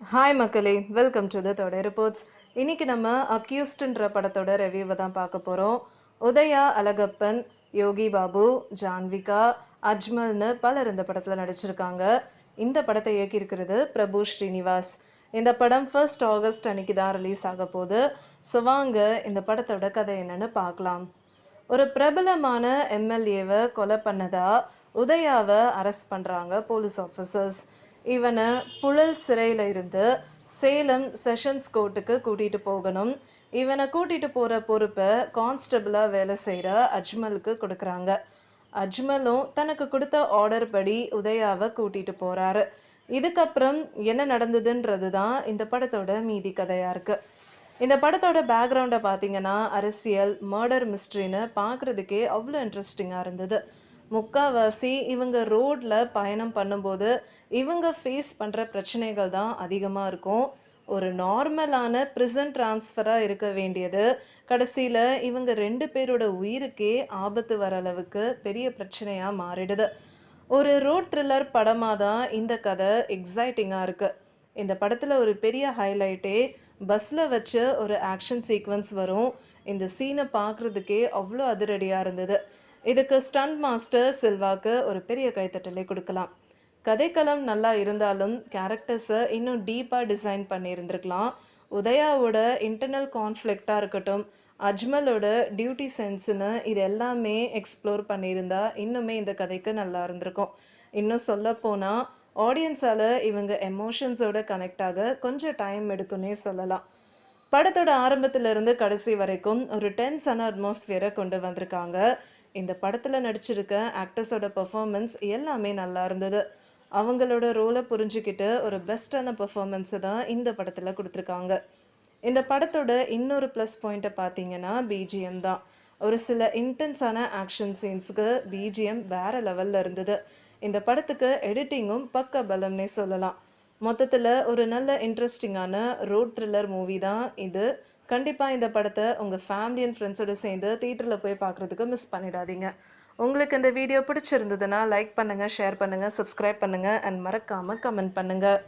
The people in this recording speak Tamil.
ஹாய் மக்களே. வெல்கம் டு த தொடர் ரிப்போர்ட்ஸ் இன்னைக்கு நம்ம அக்யூஸ்டுன்ற படத்தோட ரிவ்யூவை தான் பார்க்க போகிறோம் உதயா அழகப்பன் யோகி பாபு ஜான்விகா அஜ்மல்னு பலர் இந்த படத்தில் நடிச்சிருக்காங்க. இந்த படத்தை இயக்கியிருக்கிறது பிரபு ஸ்ரீனிவாஸ். இந்த படம் ஃபர்ஸ்ட் ஆகஸ்ட் அன்னைக்கு தான் ரிலீஸ் ஆக போகுது. ஸோ வாங்க இந்த படத்தோட கதை என்னென்னு பார்க்கலாம். ஒரு பிரபலமான எம்எல்ஏவை கொலை பண்ணதா உதயாவை அரெஸ்ட் பண்ணுறாங்க போலீஸ் ஆஃபீஸர்ஸ் இவனை புழல் சிறையில் இருந்து சேலம் செஷன்ஸ் கோர்ட்டுக்கு கூட்டிகிட்டு போகணும். இவனை கூட்டிகிட்டு போகிற பொறுப்பை கான்ஸ்டபிளாக வேலை செய்கிற அஜ்மலுக்கு கொடுக்குறாங்க. அஜ்மலும் தனக்கு கொடுத்த ஆர்டர் படி உதயாவை கூட்டிகிட்டு போகிறாரு இதுக்கப்புறம் என்ன நடந்ததுன்றது தான் இந்த படத்தோட மீதி கதையாக இருக்குது இந்த படத்தோட பேக்ரவுண்டை பார்த்தீங்கன்னா அரசியல் மர்டர் மிஸ்ட்ரின்னு பார்க்குறதுக்கே அவ்வளோ இன்ட்ரெஸ்டிங்காக இருந்தது. முக்காவாசி இவங்க ரோட்டில் பயணம் பண்ணும்போது இவங்க ஃபேஸ் பண்ணுற பிரச்சனைகள் தான் அதிகமாக இருக்கும். ஒரு நார்மலான ப்ரிசன்ட் ட்ரான்ஸ்ஃபராக இருக்க வேண்டியது. கடைசியில் இவங்க ரெண்டு பேரோட உயிருக்கே ஆபத்து வர அளவுக்கு பெரிய பிரச்சனையாக மாறிடுது. ஒரு ரோட் த்ரில்லர் படமாக தான் இந்த கதை எக்ஸைட்டிங்காக இருக்குது இந்த படத்தில் ஒரு பெரிய ஹைலைட்டே பஸ்ஸில் வச்சு ஒரு ஆக்ஷன் சீக்வன்ஸ் வரும். இந்த சீனை பார்க்குறதுக்கே அவ்வளோ அதிரடியாக இருந்தது. இதுக்கு ஸ்டண்ட் மாஸ்டர் சில்வாக்கு ஒரு பெரிய கைத்தட்டலை கொடுக்கலாம். கதைக்களம் நல்லா இருந்தாலும் கேரக்டர்ஸை இன்னும் டீப்பாக டிசைன் பண்ணியிருந்திருக்கலாம். உதயாவோட இன்டர்னல் கான்ஃப்ளிக்டாக இருக்கட்டும் அஜ்மலோட டியூட்டி சென்ஸ்னு இது எல்லாமே எக்ஸ்ப்ளோர் பண்ணியிருந்தா இன்னுமே இந்த கதைக்கு நல்லா இருந்திருக்கும். இன்னும் சொல்லப்போனால் ஆடியன்ஸால் இவங்க எமோஷன்ஸோட கனெக்ட் ஆக கொஞ்சம் டைம் எடுக்குன்னே சொல்லலாம். படத்தோட ஆரம்பத்திலிருந்து கடைசி வரைக்கும் ஒரு டென்ஸான அட்மாஸ்ஃபியரை கொண்டு வந்திருக்காங்க. இந்த படத்தில் நடிச்சிருக்க ஆக்டர்ஸோட பர்ஃபார்மன்ஸ் எல்லாமே நல்லா இருந்தது. அவங்களோட ரோலை புரிஞ்சுக்கிட்டு ஒரு பெஸ்ட்டான பெர்ஃபார்மன்ஸை தான் இந்த படத்தில் கொடுத்துருக்காங்க. இந்த படத்தோட இன்னொரு ப்ளஸ் பாயிண்ட்டை பார்த்தீங்கன்னா பிஜிஎம் தான். ஒரு சில இன்டென்ஸான ஆக்ஷன் சீன்ஸுக்கு பிஜிஎம் வேற லெவலில் இருந்தது. இந்த படத்துக்கு எடிட்டிங்கும் பக்க பலம்னே சொல்லலாம். மொத்தத்தில் ஒரு நல்ல இன்ட்ரெஸ்டிங்கான ரோட் த்ரில்லர் மூவி தான் இது. கண்டிப்பாக இந்த படத்தை உங்கள் ஃபேமிலி அண்ட் ஃப்ரெண்ட்ஸோடு சேர்ந்து தியேட்டரில் போய் பார்க்குறதுக்கு மிஸ் பண்ணிடாதீங்க. உங்களுக்கு இந்த வீடியோ பிடிச்சிருந்ததுன்னா லைக் பண்ணுங்கள் ஷேர் பண்ணுங்கள் சப்ஸ்கிரைப் பண்ணுங்கள் அண்ட் மறக்காமல் கமெண்ட் பண்ணுங்கள்